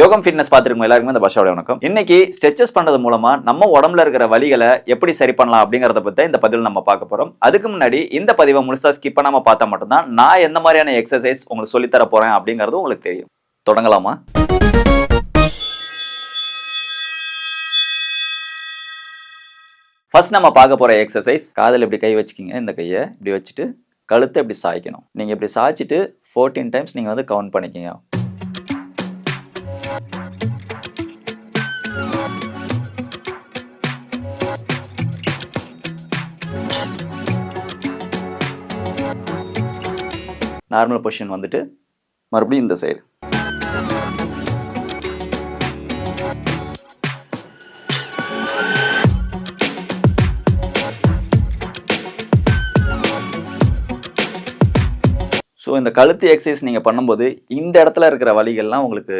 யோகம் ஃபிட்னஸ் பார்த்துருக்கோம் எல்லாருக்குமே இந்த பாஷாவோட வணக்கம். இன்னைக்கு ஸ்ட்ரெச்சஸ் பண்றது மூலமா நம்ம உடம்புல இருக்கிற வழிகளை எப்படி சரி பண்ணலாம் அப்படிங்கறத பத்தி இந்த பதிவில் நம்ம பார்க்க போறோம். அதுக்கு முன்னாடி இந்த பதிவை முழுசா ஸ்கிப் பண்ணாம பார்த்தா மட்டும்தான் நான் எந்த மாதிரியான எக்ஸசைஸ் உங்களுக்கு சொல்லித் தர போறேன் அப்படிங்கிறது உங்களுக்கு தெரியும். தொடங்கலாமா? ஃபர்ஸ்ட் நம்ம பார்க்க போகிற எக்ஸசைஸ் காதில் இப்படி கை வச்சுக்கிங்க இந்த கையை இப்படி வச்சுட்டு கழுத்தை இப்படி சாய்க்கணும். நீங்கள் இப்படி சாய்ச்சிட்டு ஃபோர்டீன் டைம்ஸ் நீங்கள் வந்து கவுண்ட் பண்ணிக்கிங்க. நார்மல் பொசிஷன் வந்துட்டு மறுபடியும் இந்த சைடு ஸோ இந்த கழுத்து எக்ஸசைஸ் நீங்கள் பண்ணும்போது இந்த இடத்துல இருக்கிற வலிகள்லாம் உங்களுக்கு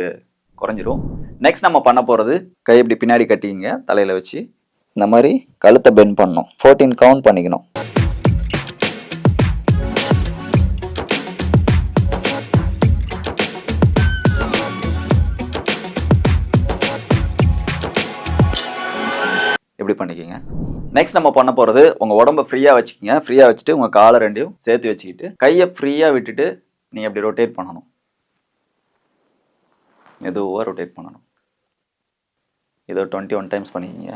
குறைஞ்சிரும். நெக்ஸ்ட் நம்ம பண்ண போகிறது கை இப்படி பின்னாடி கட்டிக்கிங்க தலையில் வச்சு. இந்த மாதிரி கழுத்தை பெண்ட் பண்ணணும். ஃபோர்டீன் கவுண்ட் பண்ணிக்கணும். பண்ணிக்கோங்க. நெக்ஸ்ட் நம்ம பண்ண போகிறது உங்கள் உடம்ப ஃப்ரீயாக வச்சுக்கோங்க. ஃப்ரீயாக வச்சுட்டு உங்கள் காலை ரெண்டையும் சேர்த்து வச்சுக்கிட்டு கையை ஃப்ரீயாக விட்டுட்டு நீங்கள் அப்படி ரொட்டேட் பண்ணணும். மெதுவாக ரொட்டேட் பண்ணணும். இதோ டுவெண்ட்டி ஒன் டைம்ஸ் பண்ணிக்கிங்க.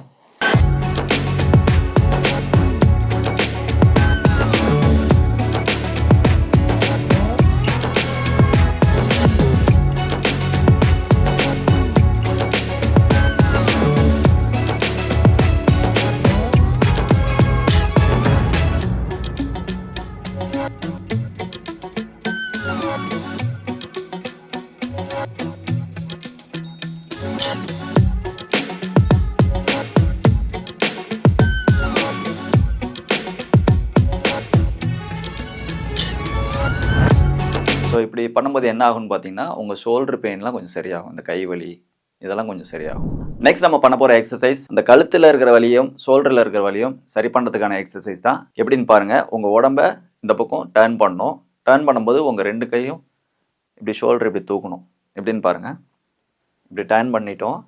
இப்படி பண்ணும்போது என்ன ஆகும்னு பார்த்தீங்கன்னா உங்கள் ஷோல்டர் பெயின்லாம் கொஞ்சம் சரியாகும். இந்த கை வலி இதெல்லாம் கொஞ்சம் சரியாகும். நெக்ஸ்ட் நம்ம பண்ண போகிற எக்ஸசைஸ் இந்த கழுத்தில் இருக்கிற வலியும் ஷோல்டரில் இருக்கிற வலியும் சரி பண்ணுறதுக்கான எக்ஸசைஸ் தான். எப்படின்னு பாருங்கள் உங்கள் உடம்ப இந்த பக்கம் டர்ன் பண்ணணும். டர்ன் பண்ணும்போது உங்கள் ரெண்டு கையும் இப்படி ஷோல்டர் இப்படி தூக்கணும். எப்படின்னு பாருங்கள் இப்படி டர்ன் பண்ணிட்டோம்.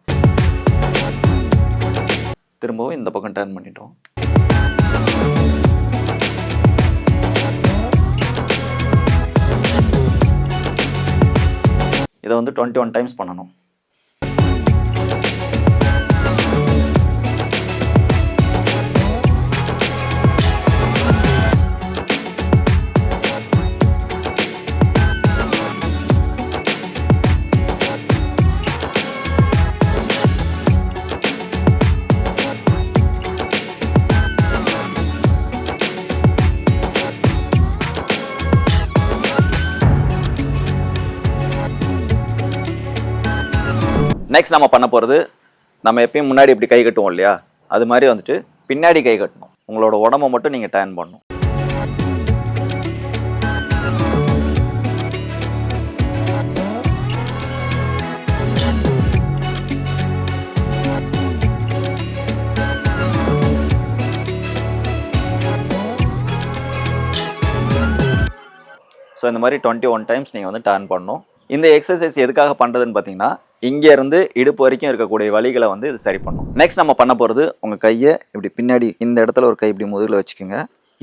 திரும்பவும் இந்த பக்கம் டர்ன் பண்ணிட்டோம். இதை வந்து டுவெண்ட்டி ஒன் டைம்ஸ் பண்ணணும். நெக்ஸ்ட் நம்ம பண்ண போகிறது நம்ம எப்பயும் முன்னாடி இப்படி கை கட்டுவோம் இல்லையா? அது மாதிரி வந்துட்டு பின்னாடி கை கட்டணும். உங்களோட உடம்ப மட்டும் நீங்கள் டேர்ன் பண்ணணும். ஸோ இந்த மாதிரி டுவெண்ட்டி ஒன் டைம்ஸ் நீங்கள் வந்து டேர்ன் பண்ணணும். இந்த எக்ஸசைஸ் எதுக்காக பண்ணுறதுன்னு பார்த்தீங்கன்னா இங்கேருந்து இடுப்பு வரைக்கும் இருக்கக்கூடிய வழிகளை வந்து இது சரி பண்ணும். நெக்ஸ்ட் நம்ம பண்ண போகிறது உங்கள் கையை இப்படி பின்னாடி இந்த இடத்துல ஒரு கை இப்படி முதுகில் வச்சுக்கோங்க.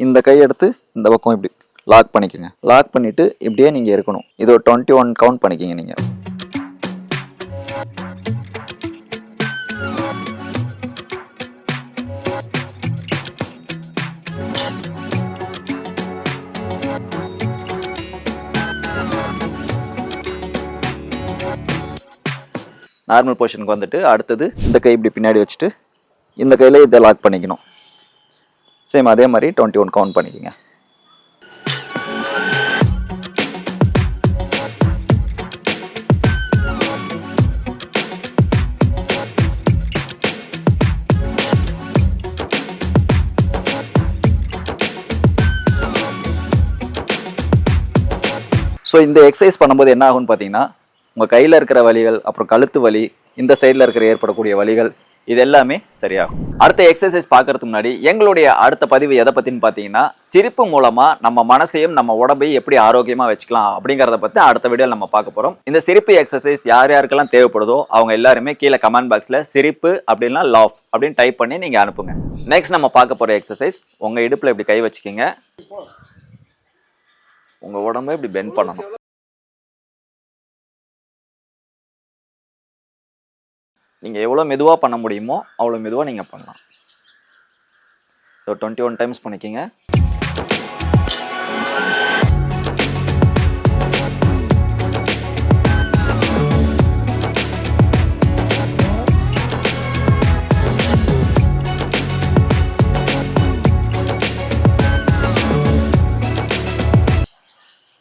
இந்த கை எடுத்து இந்த பக்கம் இப்படி லாக் பண்ணிக்கோங்க. லாக் பண்ணிவிட்டு இப்படியே நீங்கள் இருக்கணும். இது ஒரு டுவெண்ட்டி ஒன் கவுண்ட் பண்ணிக்கிங்க நீங்கள் நார்மல் பொசிஷனுக்கு வந்துட்டு அடுத்தது இந்த கை இப்படி பின்னாடி வச்சுட்டு இந்த கையில் இதை லாக் பண்ணிக்கணும். சேம் அதே மாதிரி டுவெண்ட்டி ஒன் கவுண்ட் பண்ணிக்கோங்க. ஸோ இந்த எக்ஸசைஸ் பண்ணும்போது என்ன ஆகும்னு பார்த்தீங்கன்னா உங்கள் கையில் இருக்கிற வலிகள் அப்புறம் கழுத்து வலி இந்த சைடில் இருக்கிற ஏற்படக்கூடிய வலிகள் இது எல்லாமே சரியாகும். அடுத்த எக்ஸசைஸ் பார்க்கறதுக்கு முன்னாடி எங்களுடைய அடுத்த பதிவு எதை பத்தின்னு பார்த்தீங்கன்னா சிரிப்பு மூலமா நம்ம மனசையும் நம்ம உடம்பையும் எப்படி ஆரோக்கியமா வச்சுக்கலாம் அப்படிங்கிறத பற்றி அடுத்த வீடியோ நம்ம பார்க்க போறோம். இந்த சிரிப்பு எக்ஸசைஸ் யார் யாருக்கெல்லாம் தேவைப்படுதோ அவங்க எல்லாருமே கீழே கமெண்ட் பாக்ஸ்ல சிரிப்பு அப்படின்னா லாஃப் அப்படின்னு டைப் பண்ணி நீங்கள் அனுப்புங்க. நெக்ஸ்ட் நம்ம பார்க்க போற எக்ஸசைஸ் உங்க இடுப்புல இப்படி கை வச்சுக்கிங்க. உங்க உடம்ப இப்படி பெண்ட் பண்ணணும். நீங்கள் எவ்வளோ மெதுவாக பண்ண முடியுமோ அவ்வளோ மெதுவாக நீங்கள் பண்ணலாம். ஸோ டுவெண்ட்டி ஒன் டைம்ஸ் பண்ணிக்கிங்க.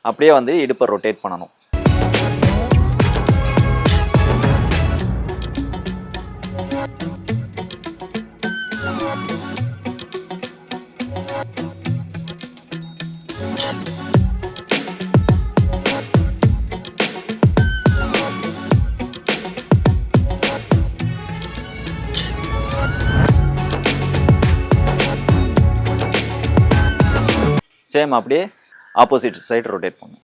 அப்படியே வந்து இடுப்பை ரொட்டேட் பண்ணணும். சேம் அப்படியே ஆப்போசிட் சைடு ரொட்டேட் பண்ணும்.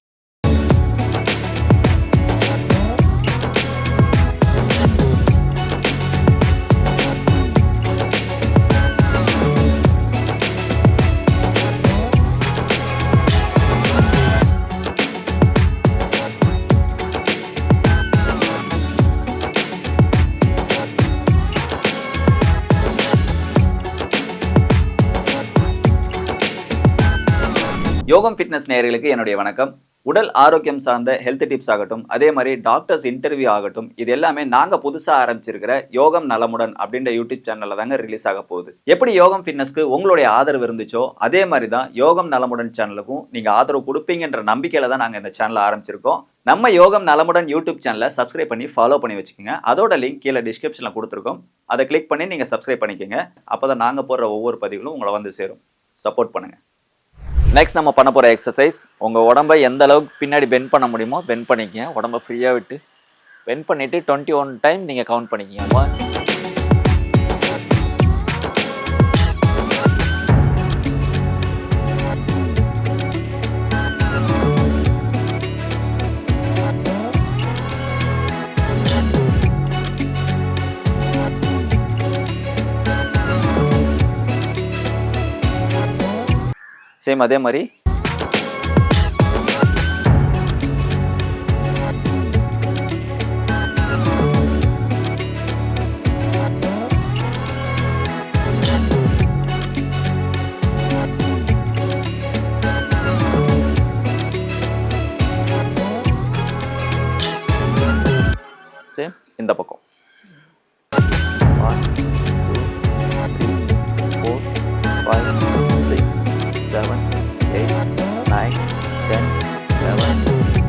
யோகம் ஃபிட்னஸ் நேயர்களுக்கு என்னுடைய வணக்கம். உடல் ஆரோக்கியம் சார்ந்த ஹெல்த் டிப்ஸ் ஆகட்டும் அதே மாதிரி டாக்டர்ஸ் இன்டர்வியூ ஆகட்டும் இது எல்லாமே நாங்கள் புதுசாக ஆரம்பிச்சிருக்கிற யோகம் நலமுடன் அப்படின்ற யூடியூப் சேனலில் தாங்க ரிலீஸ் ஆக போகுது. எப்படி யோகம் ஃபிட்னஸ்க்கு உங்களுடைய ஆதரவு இருந்துச்சோ அதே மாதிரி தான் யோகம் நலமுடன் சேனலுக்கும் நீங்கள் ஆதரவு கொடுப்பீங்கன்ற நம்பிக்கையில் தான் நாங்கள் இந்த சேனலை ஆரம்பிச்சிருக்கோம். நம்ம யோகம் நலமுடன் யூடியூப் சேனலை சப்ஸ்கிரைப் பண்ணி ஃபாலோ பண்ணி வச்சுக்கோங்க. அதோட லிங்க் கீழே டிஸ்கிரிப்ஷனில் கொடுத்துருக்கோம். அதை கிளிக் பண்ணி நீங்கள் சப்ஸ்கிரைப் பண்ணிக்கோங்க. அப்போ தான் நாங்கள் போடுற ஒவ்வொரு பதிவுகளும் உங்களை வந்து சேரும். சப்போர்ட் பண்ணுங்கள் நெக்ஸ்ட் நம்ம பண்ண போகிற எக்ஸசைஸ் உங்கள் உடம்பை எந்த அளவுக்கு பின்னாடி பெண்ட் பண்ண முடியுமோ பெண்ட் பண்ணிக்கங்க. உடம்பை ஃப்ரீயாக விட்டு பெண்ட் பண்ணிவிட்டு டுவெண்ட்டி ஒன் டைம் நீங்கள் கவுண்ட் பண்ணிக்கங்க சேம் அதே மாதிரி. சேம் இந்த பக்கம்.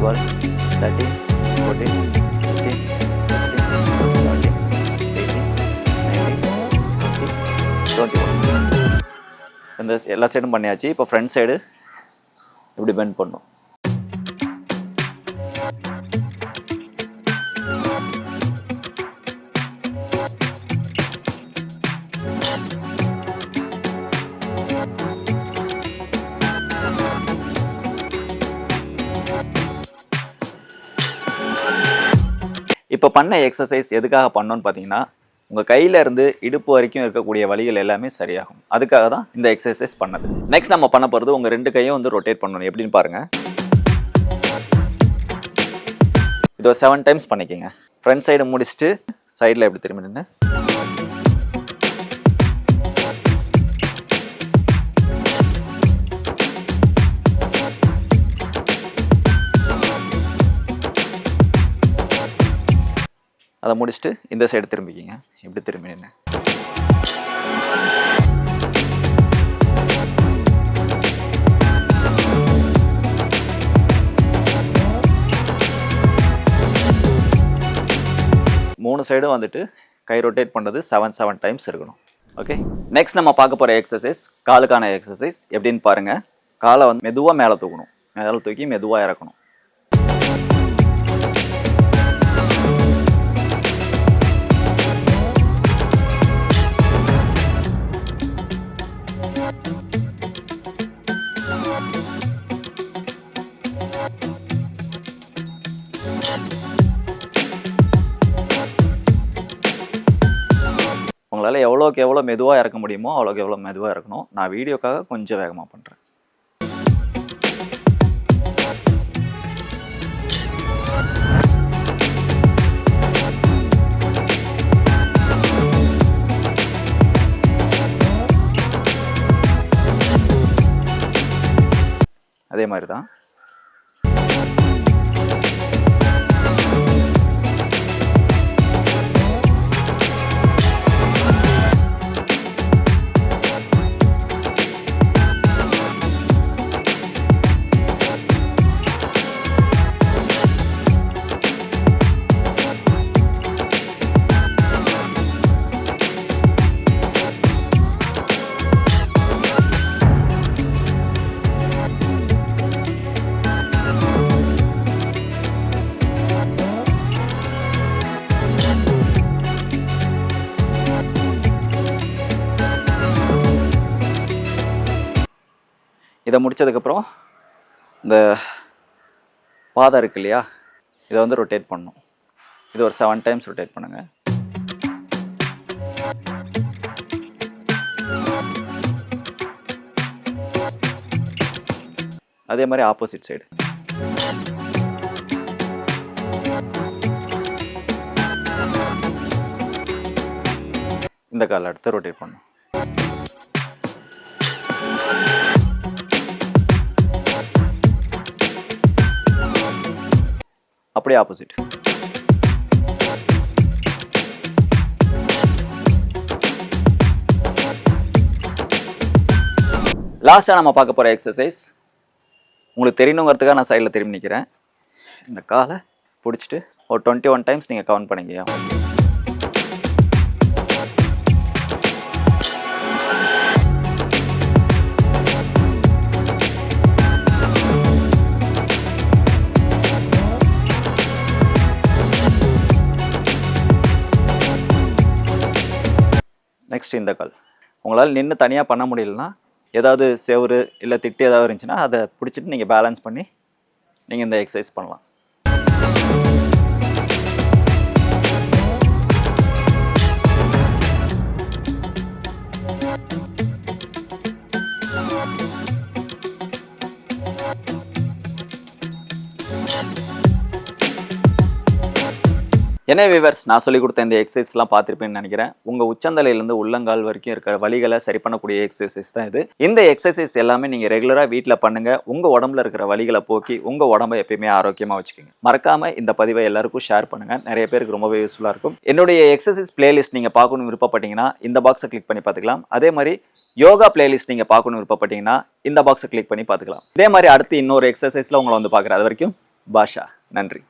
Twelve thirteen fourteen fifteen sixteen seventeen eighteen nineteen twenty twenty one இந்த எல்லா சைடும் பண்ணியாச்சு. இப்போ ஃப்ரண்ட் சைடு இப்படி பெண்ட் பண்ணும் இப்போ பண்ண எக்ஸசைஸ் எதுக்காக பண்ணோன்னு பார்த்தீங்கன்னா உங்கள் கையில இருந்து இடுப்பு வரைக்கும் இருக்கக்கூடிய வழிகள் எல்லாமே சரியாகும். அதுக்காக தான் இந்த எக்ஸசைஸ் பண்ணது. நெக்ஸ்ட் நம்ம பண்ண போகிறது உங்கள் ரெண்டு கையும் வந்து ரொட்டேட் பண்ணணும். எப்படின்னு பாருங்க. இது ஒரு செவன் டைம்ஸ் பண்ணிக்கோங்க. ஃப்ரண்ட் சைடு முடிச்சுட்டு சைடில் எப்படி திரும்பி நின்று அதை முடிச்சுட்டு இந்த சைடு திரும்பிக்கிங்க. இப்படி திரும்பி நின்று மூணு சைடும் வந்துட்டு கை ரொட்டேட் பண்ணுறது செவன் செவன் டைம்ஸ் இருக்கணும். ஓகே நெக்ஸ்ட் நம்ம பார்க்க போகிற எக்ஸசைஸ் காலுக்கான எக்ஸசைஸ் எப்படின்னு பாருங்கள் காலை வந்து மெதுவாக மேலே தூக்கணும். மேலே தூக்கி மெதுவாக இறக்கணும். உங்களால் எவ்வளோக்கு எவ்வளோ மெதுவாக இறக்க முடியுமோ அவ்வளோக்கு எவ்வளோ மெதுவாக இறக்கணும். நான் வீடியோக்காக கொஞ்சம் வேகமாக பண்ணுறேன் அதே மாதிரி தான் இதை முடிச்சதுக்கப்புறம் இந்த பாதம் இருக்கு இல்லையா? இதை வந்து ரொட்டேட் பண்ணும் இது ஒரு செவன் டைம்ஸ் ரொட்டேட் பண்ணுங்கள் அதே மாதிரி ஆப்போசிட் சைடு இந்த கால் எடுத்து ரொட்டேட் பண்ணணும். அப்படியே ஆப்போசிட் லாஸ்ட்டாக நம்ம பார்க்க போகிற எக்ஸசைஸ் உங்களுக்கு தெரியணுங்கிறதுக்காக நான் சைடில் திரும்பி நிற்கிறேன் இந்த காலை பிடிச்சிட்டு ஒரு டுவெண்ட்டி ஒன் டைம்ஸ் நீங்கள் கவுண்ட் பண்ணிங்க நெக்ஸ்ட் இந்த கால் உங்களால் நின்று தனியாக பண்ண முடியலனா ஏதாவது செவுரு இல்லை திட்டு ஏதாவது இருந்துச்சுன்னா அதை பிடிச்சிட்டு நீங்கள் பேலன்ஸ் பண்ணி நீங்கள் இந்த எக்ஸசைஸ் பண்ணலாம். என்ன விவர்ஸ் நான் சொல்லி கொடுத்த இந்த எக்ஸசைஸ்லாம் பார்த்துருப்பேன்னு நினைக்கிறேன். உங்கள் உச்சந்தலையிலேருந்து உள்ளங்கால் வரைக்கும் இருக்கிற வழிகளை சரி பண்ணக்கூடிய எக்ஸசைஸ் தான் இது. இந்த எக்ஸசைஸ் எல்லாமே நீங்கள் ரெகுலராக வீட்டில் பண்ணுங்கள் உங்கள் உடம்புல இருக்கிற வழிகளை போக்கி உங்கள் உடம்பை எப்பயுமே ஆரோக்கியமாக வச்சுக்கோங்க. மறக்காமல் இந்த பதிவை எல்லாருக்கும் ஷேர் பண்ணுங்கள் நிறைய பேருக்கு ரொம்பவே யூஸ்ஃபுல்லாக இருக்கும். என்னுடைய எக்ஸசைஸ் பிளேலிஸ்ட் நீங்கள் பார்க்கணும் விருப்பப்பட்டீங்கன்னா இந்த பாக்ஸை கிளிக் பண்ணி பார்த்துக்கலாம். அதே மாதிரி யோகா பிளேலிஸ்ட் நீங்கள் பார்க்கணும் விருப்பப்பட்டீங்கன்னா இந்த பாக்ஸை கிளிக் பண்ணி பார்த்துக்கலாம். இதே மாதிரி அடுத்து இன்னொரு எக்ஸசைஸில் உங்களை வந்து பார்க்குறேன். அது வரைக்கும் பாஷா. நன்றி.